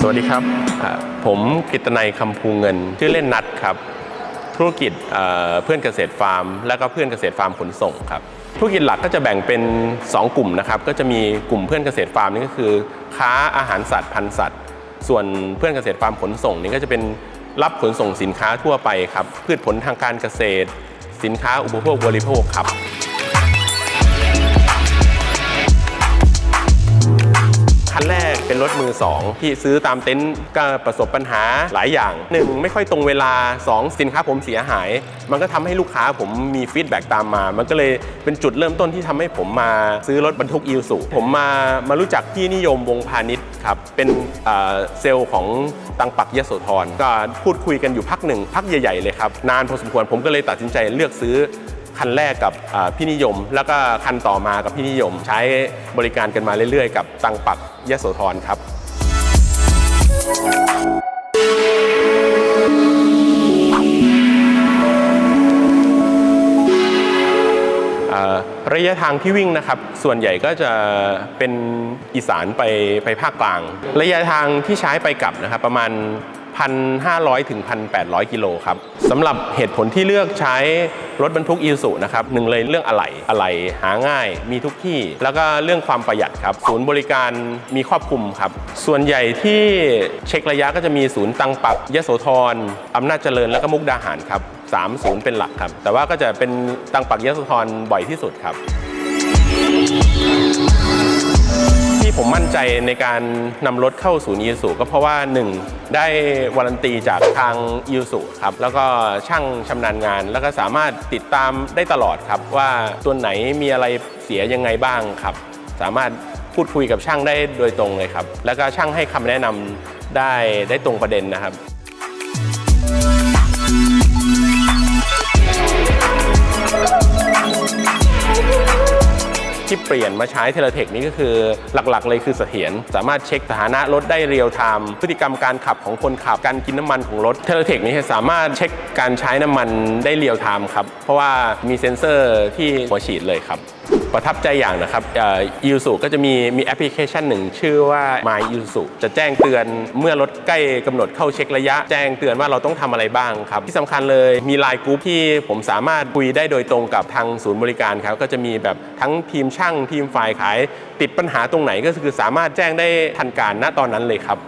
สวัสดีครับ ผมกิตนัยคำภูเงิน ชื่อเล่นนัดครับ ธุรกิจเอ่อเพื่อนเกษตรฟาร์ม และก็เพื่อนเกษตรฟาร์มขนส่งครับ ธุรกิจหลักก็จะแบ่งเป็น 2 กลุ่มนะครับ ก็จะมีกลุ่มเพื่อนเกษตรฟาร์มนี่ก็คือ ค้าอาหารสัตว์พันธุ์สัตว์ ส่วนเพื่อนเกษตรฟาร์มขนส่งนี่ก็จะเป็นรับขนส่งสินค้าทั่วไปครับ พืชผลทางการเกษตร สินค้าอุปโภคบริโภคครับ คันแรกเป็นรถมือ 2 ที่ซื้อตามเต็นท์ก็ประสบปัญหาหลายอย่าง 1. ไม่ค่อยตรงเวลา 2. สินค้าผมเสียหาย มันก็ทำให้ลูกค้าผมมีฟีดแบ็กตามมา มันก็เลยเป็นจุดเริ่มต้นที่ทำให้ผมมาซื้อรถบรรทุกอิวสุผมมามารู้จักพี่นิยมวงพาณิชย์ครับเป็นเอ่อเซลล์ของตังปักยโสธรก็พูดคุยกันอยู่พักหนึ่งพักใหญ่ ๆ เลยครับ นานพอสมควรผมก็เลยตัดสินใจเลือกซื้อ คันแรกกับพี่นิยม แล้วก็คันต่อมากับพี่นิยม ใช้บริการกันมาเรื่อยๆ กับตังปักยโสธรครับระยะทางที่วิ่งนะครับ ส่วนใหญ่ก็จะเป็นอีสานไปไปภาคกลาง ระยะทางที่ใช้ไปกลับนะครับ ประมาณ 1,500 ถึง 1,800 กิโลครับสำหรับเหตุผลที่เลือกใช้รถบรรทุกอีสุนะครับหนึ่งเลยเรื่องอะไหล่อะไหล่หาง่าย มีทุกที่ แล้วก็เรื่องความประหยัดครับ ศูนย์บริการมีครอบคลุมครับ ส่วนใหญ่ที่เช็คระยะก็จะมีศูนย์ตังปักยโสธรอำนาจเจริญแล้วก็มุกดาหารครับสามศูนย์เป็นหลักครับ แต่ว่าก็จะเป็นตังปักยโสธรบ่อยที่สุดครับ ผมมั่นใจในการนำรถเข้าศูนย์อีสุก็เพราะว่า 1. ได้วารันตีจากทางอีสุครับ แล้วก็ช่างชำนาญงาน แล้วก็สามารถติดตามได้ตลอดครับ ว่าตัวไหนมีอะไรเสียยังไงบ้างครับ สามารถพูดคุยกับช่างได้โดยตรงเลยครับ แล้วก็ช่างให้คำแนะนำได้ได้ตรงประเด็นนะครับ ที่เปลี่ยนมาใช้เทเลเทคนี้ก็คือหลักๆ เลยคือเสถียรสามารถเช็คสถานะรถได้เรียลไทม์พฤติกรรมการขับของคนขับการกินน้ำมันของรถเทเลเทคนี้สามารถเช็คการใช้น้ำมันได้เรียลไทม์ครับเพราะว่ามีเซ็นเซอร์ที่หัวฉีดเลยครับประทับใจอย่างนะครับยูสุก็จะมีมีแอปพลิเคชันหนึ่งชื่อว่า My i s u จะแจ้งเตือนเมื่อรถใกล้กำหนดเข้าเช็คระยะ แจ้งเตือนว่าเราต้องทำอะไรบ้างครับ ที่สำคัญเลยมีไลน์กรุ๊ปที่ผมสามารถคุยได้โดยตรงกับทางศูนย์บริการครับ ก็จะมีแบบทั้งทีมช่างทีมฝ่ายขายติดปัญหาตรงไหนก็คือสามารถแจ้งได้ทันการณตอนนั้นเลยครับ